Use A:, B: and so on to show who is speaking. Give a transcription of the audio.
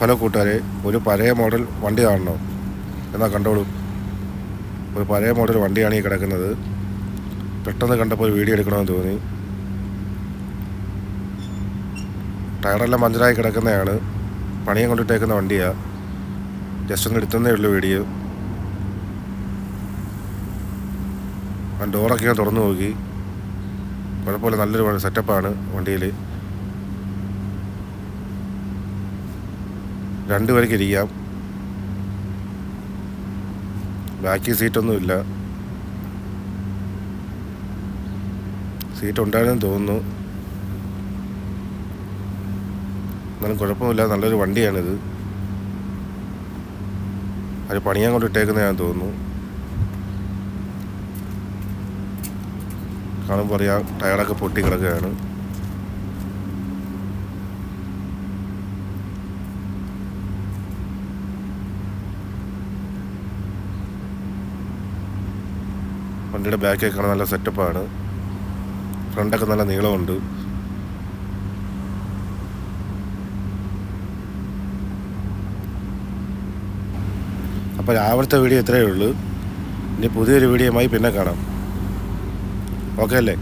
A: Hello കൂട്ടുകാരെ ഒരു പഴയ മോഡൽ വണ്ടി കാണണോ എന്നാൽ കണ്ടോളൂ. ഒരു പഴയ മോഡൽ വണ്ടിയാണ് ഈ കിടക്കുന്നത്. പെട്ടെന്ന് കണ്ടപ്പോൾ ഒരു വീഡിയോ എടുക്കണമെന്ന് തോന്നി. ടയറെല്ലാം മഞ്ചരായി കിടക്കുന്നതാണ് പണിയും കൊണ്ടിട്ടേക്കുന്ന വണ്ടിയാണ് ജസ്റ്റ് ഒന്ന് എടുത്തതേ ഉള്ളൂ വീഡിയോ. ഞാൻ ഡോറൊക്കെ ഞാൻ തുറന്നു നോക്കി. കുഴപ്പമില്ല നല്ലൊരു സെറ്റപ്പാണ് വണ്ടിയിൽ രണ്ട് പേർക്ക് ഇരിക്കാം ബാക്കി സീറ്റൊന്നുമില്ല. സീറ്റ് ഉണ്ടായിരുന്നു തോന്നുന്നു. എന്നാലും കുഴപ്പമില്ല നല്ലൊരു വണ്ടിയാണിത്. അത് പണിയാൻ കൊണ്ട് ഞാൻ തോന്നുന്നു. കാണുമ്പോൾ അറിയാം ടയറൊക്കെ പൊട്ടി കിടക്കുകയാണ്. വണ്ടിയുടെ ബാക്കൊക്കെ നല്ല സെറ്റപ്പാണ്. ഫ്രണ്ടൊക്കെ നല്ല നീളമുണ്ട്. അപ്പോൾ രാവിലത്തെ വീഡിയോ ഇത്രയേ ഉള്ളൂ. ഇനി പുതിയൊരു വീഡിയോയുമായി പിന്നെ കാണാം. ഓക്കെ അല്ലേ?